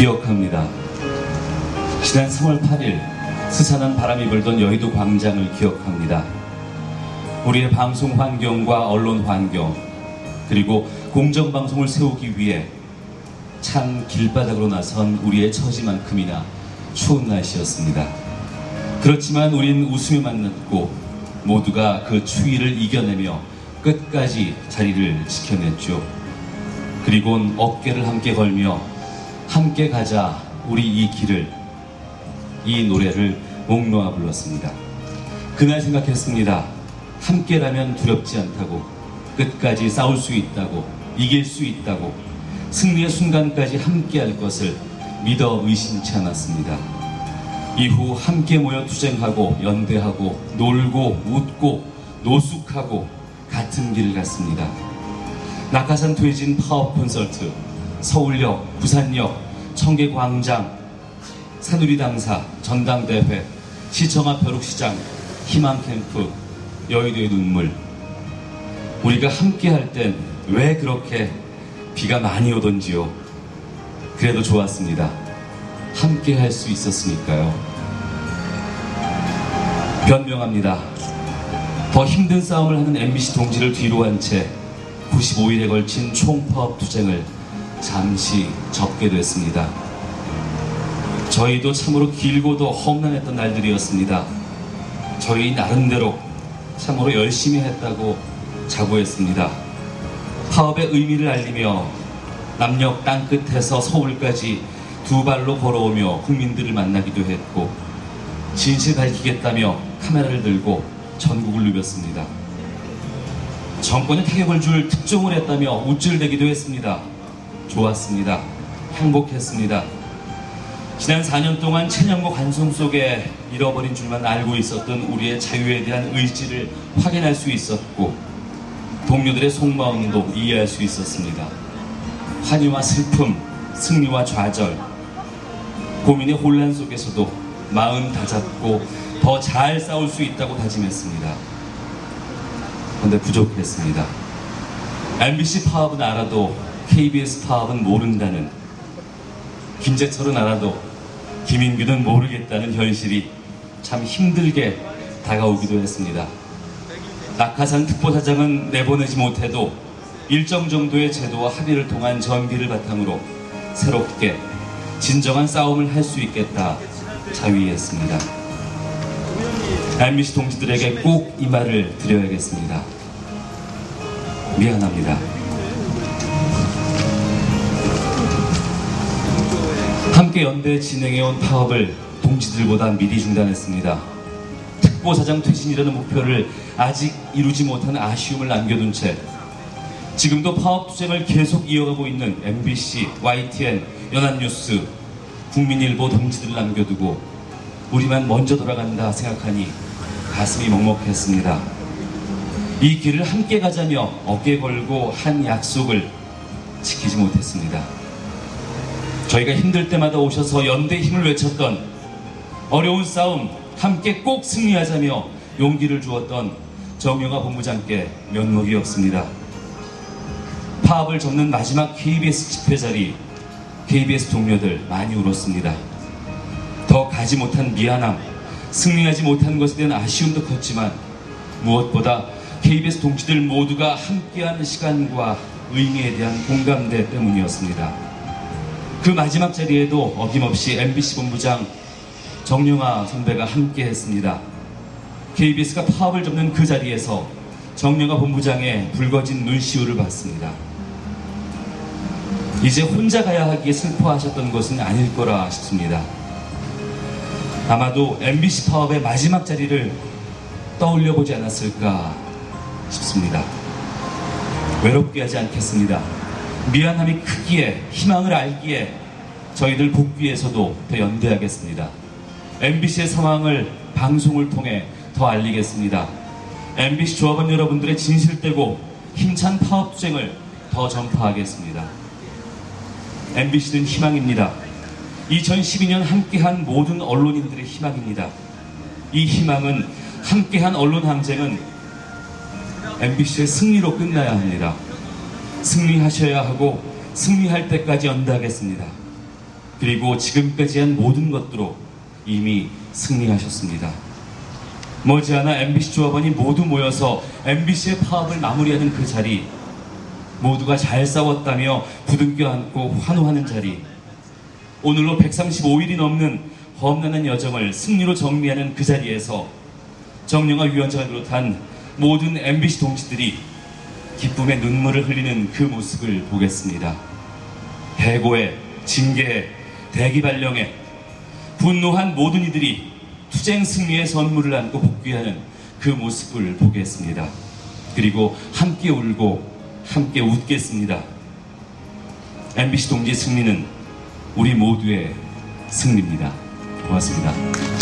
기억합니다. 지난 3월 8일 스산한 바람이 불던 여의도 광장을 기억합니다. 우리의 방송 환경과 언론 환경 그리고 공정방송을 세우기 위해 찬 길바닥으로 나선 우리의 처지만큼이나 추운 날씨였습니다. 그렇지만 우린 웃으며 만났고 모두가 그 추위를 이겨내며 끝까지 자리를 지켜냈죠. 그리곤 어깨를 함께 걸며 함께 가자 우리 이 길을 이 노래를 목 놓아 불렀습니다. 그날 생각했습니다. 함께라면 두렵지 않다고 끝까지 싸울 수 있다고 이길 수 있다고 승리의 순간까지 함께할 것을 믿어 의심치 않았습니다. 이후 함께 모여 투쟁하고 연대하고 놀고 웃고 노숙하고 같은 길을 갔습니다. 낙하산 퇴진 파업 콘서트, 서울역, 부산역, 청계광장, 산우리 당사, 전당대회, 시청 앞 벼룩시장, 희망캠프, 여의도의 눈물. 우리가 함께 할 땐 왜 그렇게 비가 많이 오던지요. 그래도 좋았습니다. 함께 할 수 있었으니까요. 변명합니다. 더 힘든 싸움을 하는 MBC 동지를 뒤로 한 채 95일에 걸친 총파업 투쟁을 잠시 접게 됐습니다. 저희도 참으로 길고도 험난했던 날들이었습니다. 저희 나름대로 참으로 열심히 했다고 자부했습니다. 파업의 의미를 알리며 남녘 땅끝에서 서울까지 두 발로 걸어오며 국민들을 만나기도 했고 진실 밝히겠다며 카메라를 들고 전국을 누볐습니다. 정권에 타격을 줄 특종을 했다며 우쭐대기도 했습니다. 좋았습니다. 행복했습니다. 지난 4년 동안 체념과 관성 속에 잃어버린 줄만 알고 있었던 우리의 자유에 대한 의지를 확인할 수 있었고 동료들의 속마음도 이해할 수 있었습니다. 환희와 슬픔, 승리와 좌절, 고민의 혼란 속에서도 마음 다잡고 더 잘 싸울 수 있다고 다짐했습니다. 그런데 부족했습니다. MBC 파업은 알아도 KBS 파업은 모른다는 김재철은 알아도 김인규는 모르겠다는 현실이 참 힘들게 다가오기도 했습니다. 낙하산 특보사장은 내보내지 못해도 일정 정도의 제도와 합의를 통한 전기를 바탕으로 새롭게 진정한 싸움을 할 수 있겠다 자위했습니다. MBC 동지들에게 꼭 이 말을 드려야겠습니다. 미안합니다. 함께 연대 진행해온 파업을 동지들보다 미리 중단했습니다. 특보사장 퇴진이라는 목표를 아직 이루지 못한 아쉬움을 남겨둔 채 지금도 파업 투쟁을 계속 이어가고 있는 MBC, YTN, 연합뉴스, 국민일보 동지들을 남겨두고 우리만 먼저 돌아간다 생각하니 가슴이 먹먹했습니다. 이 길을 함께 가자며 어깨 걸고 한 약속을 지키지 못했습니다. 저희가 힘들 때마다 오셔서 연대 힘을 외쳤던 어려운 싸움 함께 꼭 승리하자며 용기를 주었던 정영아 본부장께 면목이 없습니다. 파업을 접는 마지막 KBS 집회 자리 KBS 동료들 많이 울었습니다. 더 가지 못한 미안함, 승리하지 못한 것에 대한 아쉬움도 컸지만 무엇보다 KBS 동지들 모두가 함께하는 시간과 의미에 대한 공감대 때문이었습니다. 그 마지막 자리에도 어김없이 MBC 본부장 정영아 선배가 함께 했습니다. KBS가 파업을 접는 그 자리에서 정영아 본부장의 붉어진 눈시울을 봤습니다. 이제 혼자 가야 하기에 슬퍼하셨던 것은 아닐 거라 싶습니다. 아마도 MBC 파업의 마지막 자리를 떠올려 보지 않았을까 싶습니다. 외롭게 하지 않겠습니다. 미안함이 크기에 희망을 알기에 저희들 복귀에서도 더 연대하겠습니다. MBC의 상황을 방송을 통해 더 알리겠습니다. MBC 조합원 여러분들의 진실되고 힘찬 파업 투쟁을 더 전파하겠습니다. MBC는 희망입니다. 2012년 함께한 모든 언론인들의 희망입니다. 이 희망은 함께한 언론 항쟁은 MBC의 승리로 끝나야 합니다. 승리하셔야 하고 승리할 때까지 연대하겠습니다. 그리고 지금까지 한 모든 것들로 이미 승리하셨습니다. 머지않아 MBC 조합원이 모두 모여서 MBC의 파업을 마무리하는 그 자리, 모두가 잘 싸웠다며 부둥켜 안고 환호하는 자리, 오늘로 135일이 넘는 험난한 여정을 승리로 정리하는 그 자리에서 정영아 위원장을 비롯한 모든 MBC 동지들이 기쁨의 눈물을 흘리는 그 모습을 보겠습니다. 해고에, 징계에, 대기발령에 분노한 모든 이들이 투쟁 승리의 선물을 안고 복귀하는 그 모습을 보겠습니다. 그리고 함께 울고 함께 웃겠습니다. MBC 동지 승리는 우리 모두의 승리입니다. 고맙습니다.